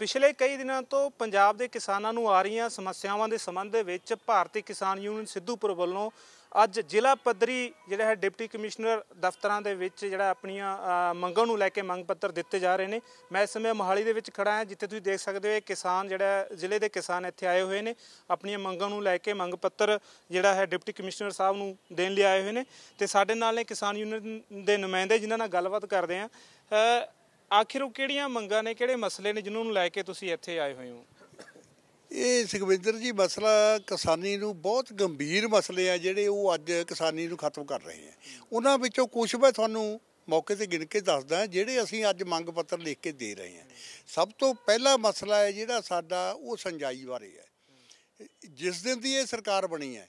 ਪਿਛਲੇ ਕਈ ਦਿਨਾਂ ਤੋਂ ਪੰਜਾਬ ਦੇ ਕਿਸਾਨਾਂ ਨੂੰ ਆ ਰਹੀਆਂ ਸਮੱਸਿਆਵਾਂ ਦੇ ਸੰਬੰਧ ਦੇ ਵਿੱਚ ਭਾਰਤੀ ਕਿਸਾਨ ਯੂਨੀਅਨ ਸਿੱਧੂਪੁਰ ਵੱਲੋਂ ਅੱਜ ਜ਼ਿਲ੍ਹਾ ਪੱਧਰੀ ਜਿਹੜਾ ਹੈ ਡਿਪਟੀ ਕਮਿਸ਼ਨਰ ਦਫ਼ਤਰਾਂ ਦੇ ਵਿੱਚ ਜਿਹੜਾ ਆਪਣੀਆਂ ਮੰਗਾਂ ਨੂੰ ਲੈ ਕੇ ਮੰਗ ਪੱਤਰ ਦਿੱਤੇ ਜਾ ਰਹੇ ਨੇ। ਮੈਂ ਇਸ ਸਮੇਂ ਮੋਹਾਲੀ ਦੇ ਵਿੱਚ ਖੜਾ ਹਾਂ, ਜਿੱਥੇ ਤੁਸੀਂ ਦੇਖ ਸਕਦੇ ਹੋ ਇਹ ਕਿਸਾਨ ਜਿਹੜਾ ਜ਼ਿਲ੍ਹੇ ਦੇ ਕਿਸਾਨ ਇੱਥੇ ਆਏ ਹੋਏ ਨੇ। ਆਪਣੀਆਂ ਮੰਗਾਂ ਨੂੰ ਲੈ ਕੇ ਮੰਗ ਪੱਤਰ ਜਿਹੜਾ ਹੈ ਡਿਪਟੀ ਕਮਿਸ਼ਨਰ ਸਾਹਿਬ ਨੂੰ ਦੇਣ ਲਈ ਆਏ ਹੋਏ ਨੇ। ਤੇ ਸਾਡੇ ਨਾਲ ਨੇ ਕਿਸਾਨ ਯੂਨੀਅਨ ਦੇ ਨੁਮਾਇੰਦੇ, ਜਿਨ੍ਹਾਂ ਨਾਲ ਗੱਲਬਾਤ ਕਰਦੇ ਹਾਂ। ਆਖਿਰ ਉਹ ਕਿਹੜੀਆਂ ਮੰਗਾਂ ਨੇ, ਕਿਹੜੇ ਮਸਲੇ ਨੇ ਜਿਨ੍ਹਾਂ ਨੂੰ ਲੈ ਕੇ ਤੁਸੀਂ ਇੱਥੇ ਆਏ ਹੋਏ ਹੋ? ਇਹ ਸੁਖਵਿੰਦਰ ਜੀ, ਮਸਲਾ ਕਿਸਾਨੀ ਨੂੰ ਬਹੁਤ ਗੰਭੀਰ ਮਸਲੇ ਆ, ਜਿਹੜੇ ਉਹ ਅੱਜ ਕਿਸਾਨੀ ਨੂੰ ਖਤਮ ਕਰ ਰਹੇ ਆ। ਉਹਨਾਂ ਵਿੱਚੋਂ ਕੁਝ ਮੈਂ ਤੁਹਾਨੂੰ ਮੌਕੇ ਤੇ ਗਿਣ ਕੇ ਦੱਸਦਾ, ਜਿਹੜੇ ਅਸੀਂ ਅੱਜ ਮੰਗ ਪੱਤਰ ਲਿਖ ਕੇ ਦੇ ਰਹੇ ਹਾਂ ਸਭ ਤੋਂ ਪਹਿਲਾ ਮਸਲਾ ਹੈ ਜਿਹੜਾ ਸਾਡਾ, ਉਹ ਸੰਜਾਈ ਬਾਰੇ ਹੈ। ਜਿਸ ਦਿਨ ਦੀ ਇਹ ਸਰਕਾਰ ਬਣੀ ਹੈ,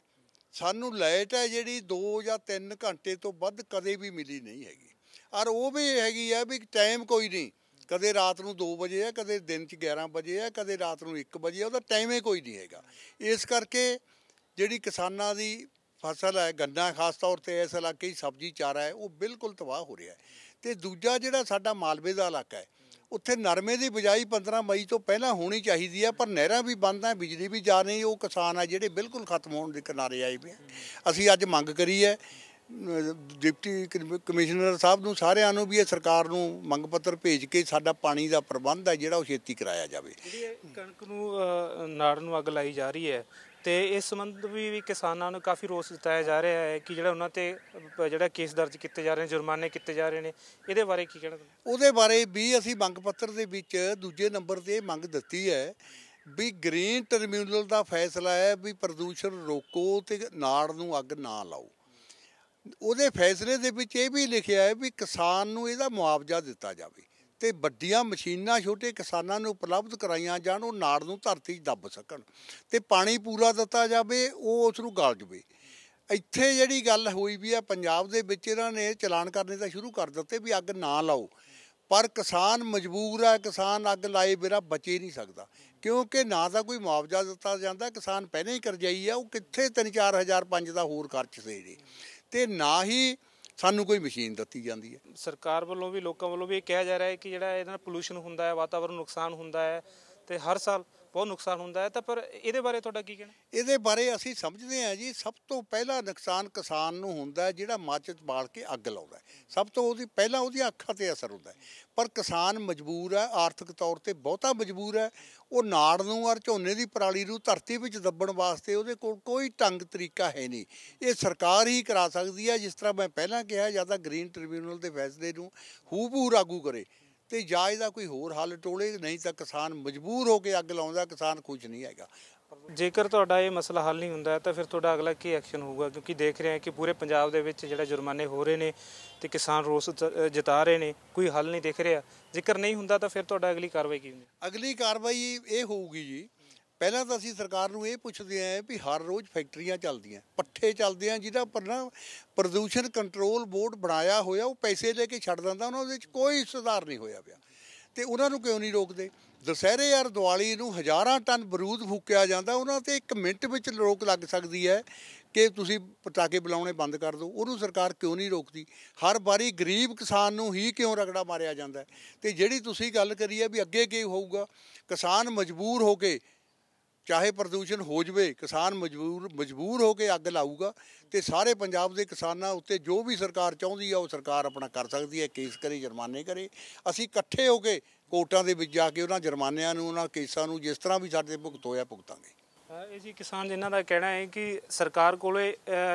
ਸਾਨੂੰ ਲਾਈਟ ਹੈ ਜਿਹੜੀ 2 ਜਾਂ 3 ਘੰਟੇ ਤੋਂ ਵੱਧ ਕਦੇ ਵੀ ਮਿਲੀ ਨਹੀਂ ਹੈਗੀ। ਔਰ ਉਹ ਵੀ ਹੈਗੀ ਆ ਵੀ ਟਾਈਮ ਕੋਈ ਨਹੀਂ। ਕਦੇ ਰਾਤ ਨੂੰ 2 ਵਜੇ ਆ, ਕਦੇ ਦਿਨ ਚ 11 ਵਜੇ ਆ, ਕਦੇ ਰਾਤ ਨੂੰ 1 ਵਜੇ ਆ, ਉਹਦਾ ਟਾਈਮ ਹੀ ਕੋਈ ਨਹੀਂ ਹੈਗਾ। ਇਸ ਕਰਕੇ ਜਿਹੜੀ ਕਿਸਾਨਾਂ ਦੀ ਫਸਲ ਹੈ, ਗੰਨਾ ਖਾਸ ਤੌਰ ਤੇ ਇਸ ਇਲਾਕੇ 'ਚ ਸਬਜ਼ੀ, ਚਾਰਾ ਹੈ, ਉਹ ਬਿਲਕੁਲ ਤਬਾਹ ਹੋ ਰਿਹਾ ਹੈ। ਤੇ ਦੂਜਾ ਜਿਹੜਾ ਸਾਡਾ ਮਾਲਵੇ ਦਾ ਇਲਾਕਾ ਹੈ, ਉੱਥੇ ਨਰਮੇ ਦੀ ਬਿਜਾਈ 15 ਮਈ ਤੋਂ ਪਹਿਲਾਂ ਹੋਣੀ ਚਾਹੀਦੀ ਹੈ, ਪਰ ਨਹਿਰਾਂ ਵੀ ਬੰਦ ਹੈ, ਬਿਜਲੀ ਵੀ ਜਾ ਰਹੀ, ਉਹ ਕਿਸਾਨ ਆ ਜਿਹੜੇ ਬਿਲਕੁਲ ਖਤਮ ਹੋਣ ਦੇ ਕਿਨਾਰੇ ਆਏ ਪਏ ਅਸੀਂ ਅੱਜ ਮੰਗ ਕਰੀ ਹੈ ਡਿਪਟੀ ਕਮ- ਕਮਿਸ਼ਨਰ ਸਾਹਿਬ ਨੂੰ ਸਾਰਿਆਂ ਨੂੰ ਵੀ ਇਹ ਸਰਕਾਰ ਨੂੰ ਮੰਗ ਪੱਤਰ ਭੇਜ ਕੇ ਸਾਡਾ ਪਾਣੀ ਦਾ ਪ੍ਰਬੰਧ ਹੈ ਜਿਹੜਾ ਉਹ ਛੇਤੀ ਕਰਾਇਆ ਜਾਵੇ ਕਣਕ ਨੂੰ ਨਾੜ ਨੂੰ ਅੱਗ ਲਾਈ ਜਾ ਰਹੀ ਹੈ ਤੇ ਇਸ ਸੰਬੰਧ ਵੀ ਵੀ ਕਿਸਾਨਾਂ ਨੂੰ ਕਾਫੀ ਰੋਸ ਜਤਾਇਆ ਜਾ ਰਿਹਾ ਹੈ ਕਿ ਜਿਹੜਾ ਉਹਨਾਂ ਤੇ ਜਿਹੜਾ ਕੇਸ ਦਰਜ ਕੀਤੇ ਜਾ ਰਹੇ ਨੇ ਜੁਰਮਾਨੇ ਕੀਤੇ ਜਾ ਰਹੇ ਨੇ ਇਹਦੇ ਬਾਰੇ ਕੀ ਕਹਿਣਾ? ਉਹਦੇ ਬਾਰੇ ਵੀ ਅਸੀਂ ਮੰਗ ਪੱਤਰ ਦੇ ਵਿੱਚ ਦੂਜੇ ਨੰਬਰ ਤੇ ਇਹ ਮੰਗ ਦਿੱਤੀ ਹੈ ਵੀ ਗ੍ਰੀਨ ਟਰਮੀਨਲ ਦਾ ਫੈਸਲਾ ਹੈ ਵੀ ਪ੍ਰਦੂਸ਼ਣ ਰੋਕੋ ਤੇ ਨਾੜ ਨੂੰ ਅੱਗ ਨਾ ਲਾਓ ਉਹਦੇ ਫੈਸਲੇ ਦੇ ਵਿੱਚ ਇਹ ਵੀ ਲਿਖਿਆ ਹੈ ਵੀ ਕਿਸਾਨ ਨੂੰ ਇਹਦਾ ਮੁਆਵਜ਼ਾ ਦਿੱਤਾ ਜਾਵੇ ਤੇ ਵੱਡੀਆਂ ਮਸ਼ੀਨਾਂ, ਛੋਟੇ ਕਿਸਾਨਾਂ ਨੂੰ ਉਪਲਬਧ ਕਰਾਈਆਂ ਜਾਣ, ਉਹ ਨਾੜ ਨੂੰ ਧਰਤੀ 'ਚ ਦੱਬ ਸਕਣ ਤੇ ਪਾਣੀ ਪੂਰਾ ਦਿੱਤਾ ਜਾਵੇ, ਉਹ ਉਸ ਨੂੰ ਗਲ ਜਵੇ ਇੱਥੇ ਜਿਹੜੀ ਗੱਲ ਹੋਈ ਵੀ ਆ, ਪੰਜਾਬ ਦੇ ਵਿੱਚ ਇਹਨਾਂ ਨੇ ਚਲਾਨ ਕਰਨੇ ਤਾਂ ਸ਼ੁਰੂ ਕਰ ਦਿੱਤੇ ਵੀ ਅੱਗ ਨਾ ਲਾਓ, ਪਰ ਕਿਸਾਨ ਮਜਬੂਰ ਹੈ ਕਿਸਾਨ ਅੱਗ ਲਾਏ ਬਿਨਾ ਬਚੇ ਨਹੀਂ ਸਕਦਾ, ਕਿਉਂਕਿ ਨਾ ਤਾਂ ਕੋਈ ਮੁਆਵਜ਼ਾ ਦਿੱਤਾ ਜਾਂਦਾ, ਕਿਸਾਨ ਪਹਿਲਾਂ ਹੀ ਕਰਜਾਈ ਆ, ਉਹ ਕਿੱਥੇ 3-4 ਹਜ਼ਾਰ, ਪੰਜ ਦਾ ਹੋਰ ਖਰਚ ਸੇ ਜੀ ਤੇ ਨਾ ਹੀ ਸਾਨੂੰ ਕੋਈ ਮਸ਼ੀਨ ਦਿੱਤੀ ਜਾਂਦੀ ਹੈ। ਸਰਕਾਰ ਵੱਲੋਂ ਵੀ, ਲੋਕਾਂ ਵੱਲੋਂ ਵੀ ਇਹ ਕਿਹਾ ਜਾ ਰਿਹਾ ਹੈ ਕਿ ਜਿਹੜਾ ਇਹਦੇ ਨਾਲ ਪੋਲੂਸ਼ਨ ਹੁੰਦਾ ਹੈ, ਵਾਤਾਵਰਨ ਨੁਕਸਾਨ ਹੁੰਦਾ ਹੈ ਤੇ ਹਰ ਸਾਲ ਬਹੁਤ ਨੁਕਸਾਨ ਹੁੰਦਾ ਹੈ, ਤਾਂ ਪਰ ਇਹਦੇ ਬਾਰੇ ਤੁਹਾਡਾ ਕੀ ਕਹਿਣਾ? ਇਹਦੇ ਬਾਰੇ ਅਸੀਂ ਸਮਝਦੇ ਹਾਂ ਜੀ, ਸਭ ਤੋਂ ਪਹਿਲਾ ਨੁਕਸਾਨ ਕਿਸਾਨ ਨੂੰ ਹੁੰਦਾ ਹੈ, ਜਿਹੜਾ ਮਾਚਿਸ ਬਾਲ ਕੇ ਅੱਗ ਲਾਉਂਦਾ ਸਭ ਤੋਂ ਉਹਦੀ, ਪਹਿਲਾਂ ਉਹਦੀਆਂ ਅੱਖਾਂ ਤੇ ਅਸਰ ਹੁੰਦਾ ਪਰ ਕਿਸਾਨ ਮਜਬੂਰ ਹੈ, ਆਰਥਿਕ ਤੌਰ ਤੇ ਬਹੁਤਾ ਮਜਬੂਰ ਹੈ। ਉਹ ਨਾੜ ਨੂੰ ਔਰ ਝੋਨੇ ਦੀ ਪਰਾਲੀ ਨੂੰ ਧਰਤੀ ਵਿੱਚ ਦੱਬਣ ਵਾਸਤੇ ਉਹਦੇ ਕੋਲ ਕੋਈ ਢੰਗ ਤਰੀਕਾ ਹੈ ਨਹੀਂ। ਇਹ ਸਰਕਾਰ ਹੀ ਕਰਾ ਸਕਦੀ ਹੈ, ਜਿਸ ਤਰ੍ਹਾਂ ਮੈਂ ਪਹਿਲਾਂ ਕਿਹਾ, ਜਾਂ ਤਾਂ ਗ੍ਰੀਨ ਟ੍ਰਿਬਿਊਨਲ ਦੇ ਫੈਸਲੇ ਨੂੰ ਹੂਬਹੂ ਲਾਗੂ ਕਰੇ। ਤੇ ਜਾਂ ਇਹਦਾ ਕੋਈ ਹੋਰ ਹੱਲ ਟੋਲੇ ਨਹੀਂ ਤਾਂ ਕਿਸਾਨ ਮਜਬੂਰ ਹੋ ਕੇ ਅੱਗ ਲਾਉਂਦਾ ਕਿਸਾਨ ਖੁਸ਼ ਨਹੀਂ ਹੈਗਾ। ਜੇਕਰ ਤੁਹਾਡਾ ਇਹ ਮਸਲਾ ਹੱਲ ਨਹੀਂ ਹੁੰਦਾ ਤਾਂ ਫਿਰ ਤੁਹਾਡਾ ਅਗਲਾ ਕੀ ਐਕਸ਼ਨ ਹੋਊਗਾ? ਕਿਉਂਕਿ ਦੇਖ ਰਹੇ ਹਾਂ ਕਿ ਪੂਰੇ ਪੰਜਾਬ ਦੇ ਵਿੱਚ ਜਿਹੜਾ ਜੁਰਮਾਨੇ ਹੋ ਰਹੇ ਨੇ ਤੇ ਕਿਸਾਨ ਰੋਸ ਜਤਾ ਰਹੇ ਨੇ ਕੋਈ ਹੱਲ ਨਹੀਂ ਦਿਖ ਰਿਹਾ। ਜੇਕਰ ਨਹੀਂ ਹੁੰਦਾ ਤਾਂ ਫਿਰ ਤੁਹਾਡਾ ਅਗਲੀ ਕਾਰਵਾਈ ਕੀ ਹੁੰਦੀ? ਅਗਲੀ ਕਾਰਵਾਈ ਇਹ ਹੋਊਗੀ ਜੀ ਪਹਿਲਾਂ ਤਾਂ ਅਸੀਂ ਸਰਕਾਰ ਨੂੰ ਇਹ ਪੁੱਛਦੇ ਆਂ ਵੀ ਹਰ ਰੋਜ਼ ਫੈਕਟਰੀਆਂ ਚੱਲਦੀਆਂ, ਪੱਠੇ ਚੱਲਦੇ ਆ, ਜਿਹਦਾ ਪਰ ਨਾ ਪ੍ਰਦੂਸ਼ਣ ਕੰਟਰੋਲ ਬੋਰਡ ਬਣਾਇਆ ਹੋਇਆ, ਉਹ ਪੈਸੇ ਲੈ ਕੇ ਛੱਡ ਦਿੰਦਾ ਉਹਨਾਂ ਦੇ ਵਿੱਚ ਕੋਈ ਸੁਧਾਰ ਨਹੀਂ ਹੋਇਆ ਪਿਆ। ਤੇ ਉਹਨਾਂ ਨੂੰ ਕਿਉਂ ਨਹੀਂ ਰੋਕਦੇ? ਦੁਸਹਿਰੇ ਯਾਰ ਦੀਵਾਲੀ ਨੂੰ ਹਜ਼ਾਰਾਂ ਟਨ ਬਰੂਦ ਫੂਕਿਆ ਜਾਂਦਾ, ਉਹਨਾਂ ਤੇ 1 ਮਿੰਟ ਵਿੱਚ ਰੋਕ ਲੱਗ ਸਕਦੀ ਹੈ ਕਿ ਤੁਸੀਂ ਪਟਾਕੇ ਬੁਲਾਉਣੇ ਬੰਦ ਕਰ ਦਿਓ। ਉਹਨੂੰ ਸਰਕਾਰ ਕਿਉਂ ਨਹੀਂ ਰੋਕਦੀ? ਹਰ ਵਾਰੀ ਗਰੀਬ ਕਿਸਾਨ ਨੂੰ ਹੀ ਕਿਉਂ ਰਗੜਾ ਮਾਰਿਆ ਜਾਂਦਾ? ਹੈ? ਤੇ ਜਿਹੜੀ ਤੁਸੀਂ ਗੱਲ ਕਰੀ ਹੈ ਵੀ ਅੱਗੇ ਕੀ ਹੋਊਗਾ, ਕਿਸਾਨ ਮਜਬੂਰ ਹੋ ਕੇ ਚਾਹੇ ਪ੍ਰਦੂਸ਼ਣ ਹੋ ਜਵੇ, ਕਿਸਾਨ ਮਜਬੂਰ ਮਜਬੂਰ ਹੋ ਕੇ ਅੱਗ ਲਾਊਗਾ ਤੇ ਸਾਰੇ ਪੰਜਾਬ ਦੇ ਕਿਸਾਨਾਂ ਉੱਤੇ ਜੋ ਵੀ ਸਰਕਾਰ ਚਾਹੁੰਦੀ ਆ, ਉਹ ਸਰਕਾਰ ਆਪਣਾ ਕਰ ਸਕਦੀ ਹੈ, ਕੇਸ ਕਰੇ, ਜੁਰਮਾਨੇ ਕਰੇ। ਅਸੀਂ ਇਕੱਠੇ ਹੋ ਕੇ ਕੋਰਟਾਂ ਦੇ ਵਿੱਚ ਜਾ ਕੇ ਉਹਨਾਂ ਜੁਰਮਾਨਿਆਂ ਨੂੰ, ਉਹਨਾਂ ਕੇਸਾਂ ਨੂੰ ਜਿਸ ਤਰ੍ਹਾਂ ਵੀ ਸਾਡੇ ਭੁਗਤ ਹੋਇਆ, ਭੁਗਤਾਂਗੇ। ਇਹ ਜੀ ਕਿਸਾਨ ਜਿਨ੍ਹਾਂ ਦਾ ਕਹਿਣਾ ਹੈ ਕਿ ਸਰਕਾਰ ਕੋਲੇ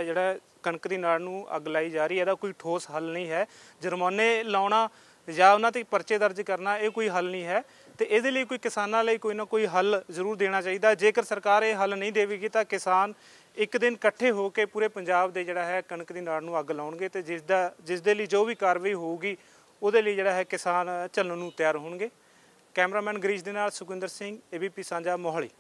ਜਿਹੜਾ ਕਣਕ ਦੀ ਨਾੜ ਨੂੰ ਅੱਗ ਲਾਈ ਜਾ ਰਹੀ ਹੈ, ਇਹਦਾ ਕੋਈ ਠੋਸ ਹੱਲ ਨਹੀਂ ਹੈ। ਜੁਰਮਾਨੇ ਲਾਉਣਾ ਜਾਂ ਉਹਨਾਂ ਤੇ ਪਰਚੇ ਦਰਜ ਕਰਨਾ, ਇਹ ਕੋਈ ਹੱਲ ਨਹੀਂ ਹੈ। ਤੇ ਇਹਦੇ ਲਈ ਕੋਈ ਕਿਸਾਨਾਂ ਲਈ ਕੋਈ ਨਾ ਕੋਈ ਹੱਲ ਜ਼ਰੂਰ ਦੇਣਾ ਚਾਹੀਦਾ। ਜੇਕਰ ਸਰਕਾਰ ਇਹ ਹੱਲ ਨਹੀਂ ਦੇਵੇਗੀ ਤਾਂ ਕਿਸਾਨ ਇੱਕ ਦਿਨ ਇਕੱਠੇ ਹੋ ਕੇ ਪੂਰੇ ਪੰਜਾਬ ਦੇ ਜਿਹੜਾ ਹੈ ਕਣਕ ਦੀ ਨਾੜ ਨੂੰ ਅੱਗ ਲਾਉਣਗੇ ਤੇ ਜਿਸ ਦਾ, ਜਿਸ ਦੇ ਲਈ ਜੋ ਵੀ ਕਾਰਵਾਈ ਹੋਊਗੀ, ਉਹਦੇ ਲਈ ਜਿਹੜਾ ਹੈ ਕਿਸਾਨ ਝੱਲਣ ਨੂੰ ਤਿਆਰ ਹੋਣਗੇ। ਕੈਮਰਾਮੈਨ ਗਰੀਸ਼ ਦੇ ਨਾਲ ਸੁਖਵਿੰਦਰ ਸਿੰਘ, ਏਬੀਪੀ ਸਾਂਝਾ ਮੋਹਾਲੀ।